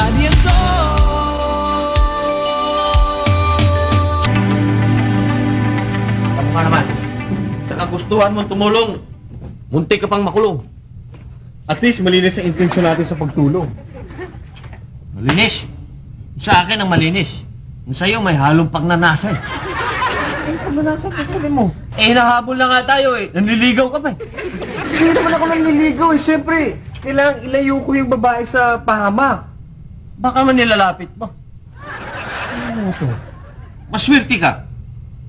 body and soul. Ako nga naman. Sa kagustuhan mong tumulong, muntik ka pang makulong. At least malinis ang intensyon natin sa pagtulong. Malinis. Sa akin ang malinis. Yung sa'yo may halong pagnanasa eh. Ano pa ba nasa kasali mo? Eh, hinahabol na nga tayo eh. Nanliligaw ka pa eh. Hindi naman ako nanliligaw eh. Siyempre, kailangang ilayo ko yung babae sa pahamak. Baka man nilalapit mo. Ano to? Maswerte ka.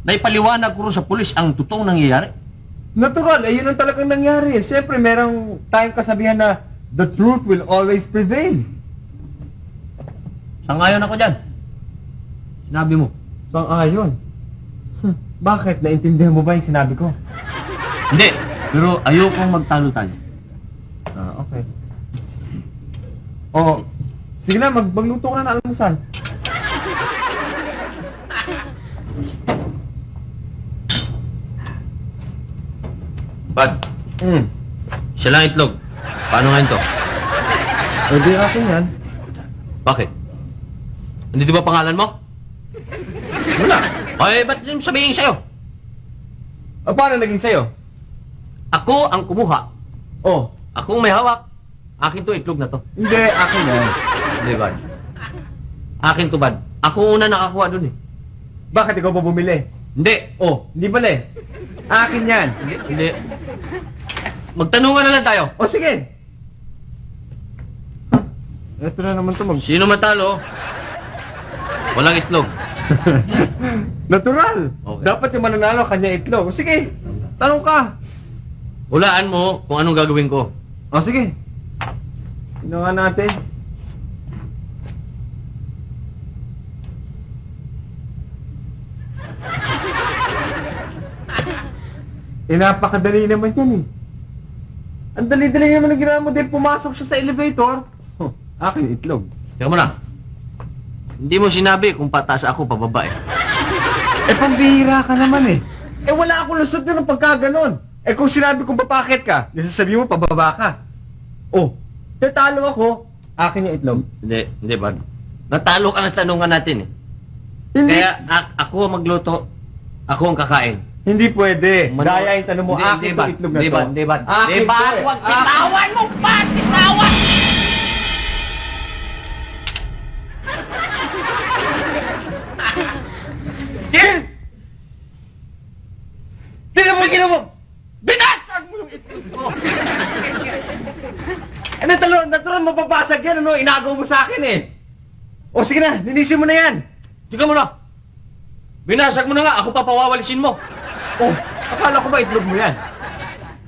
Naipaliwanag ko rin sa pulis ang totoong nangyayari. Natural, eh yun ang talagang nangyari. Siyempre, merong tayong kasabihan na the truth will always prevail. Sangayon ako dyan. Sinabi mo. Sang ayon. Bakit? Naintindihan mo ba yung sinabi ko? Hindi. Pero ayokong magtalo-talo. Ah, okay. Oo. Sige na, mag magluto ka na ng almusal. Bad, Hmm. siya lang itlog. Paano nga to? Pwede akin yan. Bakit? Hindi di ba pangalan mo? Wala. Ay, ba't sabihin sa'yo? Ah, paano naging sa'yo? Ako ang kumuha. Oh, Akong may hawak. Akin to, itlog na to. hindi, akin yan. Hindi, Bad. Akin to, Bad. Ako una nakakuha dun eh. Bakit ikaw pa bumili? Hindi. Oh, hindi pala eh. Akin yan. Hindi. Hindi. Magtanungan na lang tayo. O sige. Ito na naman to mag... Sino matalo? Walang itlog. Natural. Okay. Dapat yung mananalo kanya itlog. O sige, tanong ka. Hulaan mo kung anong gagawin ko. O sige. Sino nga natin? Eh, napakadali naman yan eh. Ang dali-dali naman ang ginawa mo din pumasok siya sa elevator. Oh, akin itlog. Teka mo na. Hindi mo sinabi kung pataas ako, pababa eh. Eh, pambihira ka naman eh. Eh, wala akong lusot doon ng pagkaganon. Eh, kung sinabi kong papakit ka, sasabihin mo pababa ka. Oh, tatalo ako, akin yung itlog. Hindi, hindi ba? Natalo ka sa tanungan natin eh. Hindi, Kaya a- ako ang magluto, ako ang kakain. Hindi pwede. Mano- Daya yung tanong mo, Hindi, akin ba? itlog na to. ba? Hindi ba? Akin ba? to eh. Huwag Akin. bitawan mo pa! Bitawan! Yan! Tingnan mo! Binasag mo yung itlog ko! Eh, natalo, natural mapapasag yan, ano? Inagaw mo sa akin eh. O sige na, linisin mo na yan. Sige mo na! Binasag mo na nga, ako pa pawawalisin mo. Oh, akala ko ba itlog mo yan?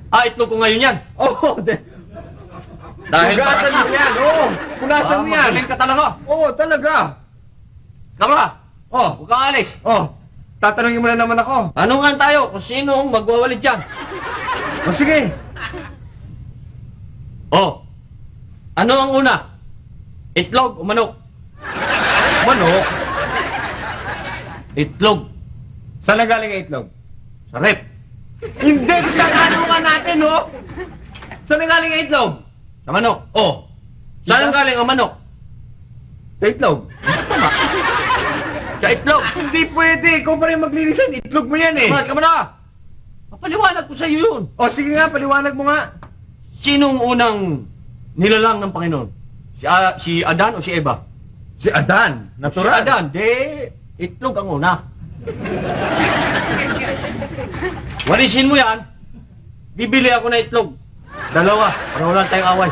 Ah, itlog ko ngayon yan. Oh, de, Dahil Hugasan mo yan, oo. Punasan Ah, mo yan. magaling ka talaga. Oo, talaga. Kamara, Oh, huwag kang alis. oh. Tatanungin mo na naman ako. Tanungan tayo kung sino ang magwawalit dyan. O sige. Oh, ano ang una? Itlog o manok? Manok. Itlog. Saan na galing ang itlog? Rep. Hindi, tatanungan natin, oh. Saan na galing ang itlog? Sa manok. Oh. Saan ang galing ang manok? Sa itlog. Sa itlog. Hindi pwede. Ikaw pa rin maglinisan. Itlog mo yan eh. Kamulat ka mo na. Papaliwanag ko sa iyo yun. O sige nga, paliwanag mo nga. Sinong unang nilalang ng Panginoon? Si, A- si Adan o si Eva? Si Adan. Si Adan. De, itlog ang una. Walisin mo yan. Bibili ako na itlog. Dalawa. Para wala tayong away.